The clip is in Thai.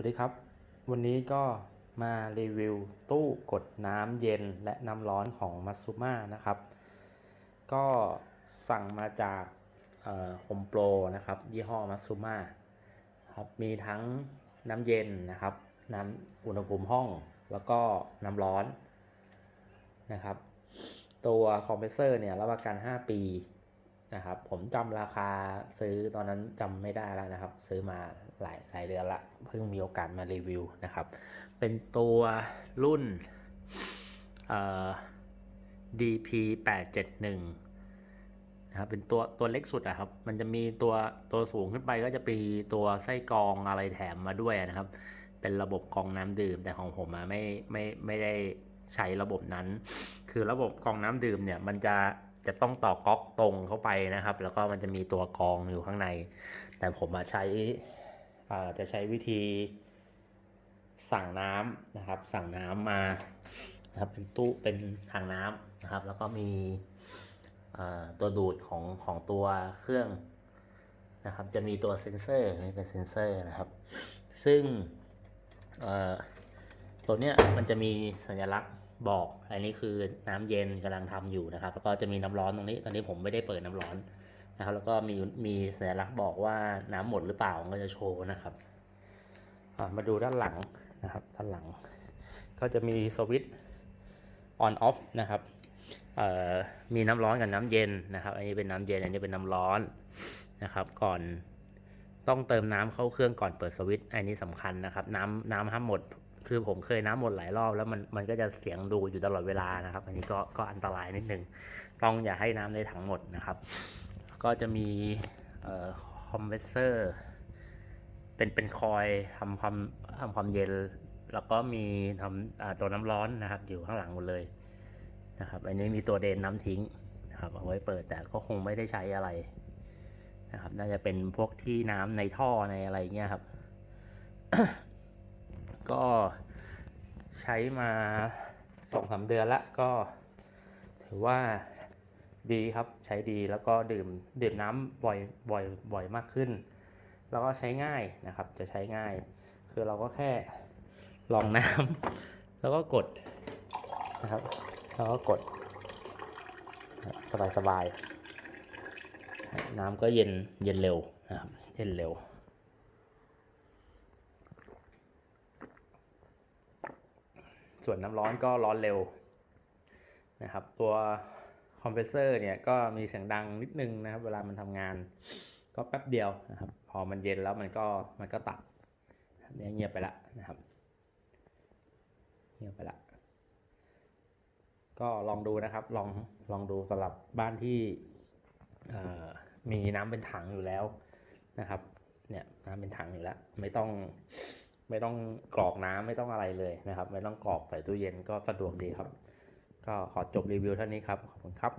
วัสดีครับ วันนี้ก็มารีวิวตู้กดน้ำเย็นและน้ำร้อนของ m a t s u m a นะครับ ก็สั่งมาจากโฮมโปรนะครับ ยี่ห้อ m a t s u m a ครับมีทั้งน้ำเย็นนะครับ น้ำอุณหภูมิห้องแล้วก็น้ำร้อนนะครับ ตัวคอมเพรสเซอร์เนี่ยรับประกัน 5 ปี นะครับ ผมจำราคาซื้อตอนนั้นจำไม่ได้แล้วนะครับ ซื้อมาหลายหลายเดือนละ เพิ่งมีโอกาสมารีวิวนะครับ เป็นตัวรุ่นเอ่อ DP 871นะครับ เป็นตัวตัวเล็กสุดอะครับ มันจะมีตัวตัวสูงขึ้นไปก็จะมีตัวไส้กรองอะไรแถมมาด้วยนะครับ เป็นระบบกรองน้ำดื่ม แต่ของผมอะไม่ไม่ไม่ได้ใช้ระบบนั้น คือระบบกรองน้ำดื่มเนี่ยมันจะ จะต้องต่อก๊อกตรงเข้าไปนะครับ แล้วก็มันจะมีตัวกรองอยู่ข้างใน แต่ผมใช้จะใช้วิธีสั่งน้ำนะครับ สั่งน้ำมานะครับเป็นตู้เป็นถังน้ำนะครับ แล้วก็มีตัวดูดของของตัวเครื่องนะครับ จะมีตัวเซ็นเซอร์นี่เป็นเซ็นเซอร์นะครับ ซึ่งตัวเนี้ยมันจะมีสัญลักษณ์ บอก อันนี้คือน้ำเย็นกำลังทำอยู่นะครับ แล้วก็จะมีน้ำร้อนตรงนี้ ตอนนี้ผมไม่ได้เปิดน้ำร้อนนะครับ แล้วก็มีมีสัญลักษณ์บอกว่าน้ำหมดหรือเปล่ามันก็จะโชว์นะครับมาดูด้านหลังนะครับ ด้านหลัง ก็จะมีสวิตช์ on off นะครับมีน้ำร้อนกับน้ำเย็นนะครับ อันนี้เป็นน้ำเย็น อันนี้เป็นน้ำร้อนนะครับ ก่อนต้องเติมน้ำเข้าเครื่องก่อนเปิดสวิตช์ อันนี้สำคัญนะครับ น้ำน้ำห้ามหมด คือผมเคยน้ำหมดหลายรอบแล้วมันมันก็จะเสียงดูอยู่ตลอดเวลานะครับ อันนี้ก็ก็อันตรายนิดนึงต้องอย่าให้น้ำในถังหมดนะครับ ก็จะมีเอ่อคอมเพรสเซอร์เป็นเป็นคอยทำความทำความเย็น แล้วก็มีทำตัวน้ำร้อนนะครับ อยู่ข้างหลังหมดเลยนะครับ อันนี้มีตัวเดนน้ำทิ้งนะครับเอาไว้เปิดแต่ก็คงไม่ได้ใช้อะไรนะครับ น่าจะเป็นพวกที่น้ำในท่อในอะไรเงี้ยครับ ก็ใช้มาสองสามเดือนละก็ ถือว่าดีครับใช้ดีแล้วก็ดื่มดื่มน้ำบ่อยบ่อยบ่อยมากขึ้น แล้วก็ใช้ง่ายนะครับ จะใช้ง่าย คือเราก็แค่ลองน้ำแล้วก็กดนะครับ แล้วก็กด สบายสบายๆน้ำก็เย็นเย็นเร็วนะครับเย็นเร็ว ส่วนน้ำร้อนก็ร้อนเร็วนะครับ ตัวคอมเพรสเซอร์เนี่ยก็มีเสียงดังนิดนึงนะครับ เวลามันทำงาน ก็แป๊บเดียวนะครับ พอมันเย็นแล้วมันก็มันก็ตัดเนี่ยเงียบไปละนะครับเงียบไปละก็ลองดูนะครับ ลองลองดูสำหรับบ้านที่มีน้ำเป็นถังอยู่แล้วนะครับ เนี่ยน้ำเป็นถังอยู่แล้ว ไม่ต้อง ไม่ต้องกรอกน้ำไม่ต้องอะไรเลยนะครับ ไม่ต้องกรอกใส่ตู้เย็นก็สะดวกดีครับ ก็ขอจบรีวิวเท่านี้ครับ ขอบคุณครับ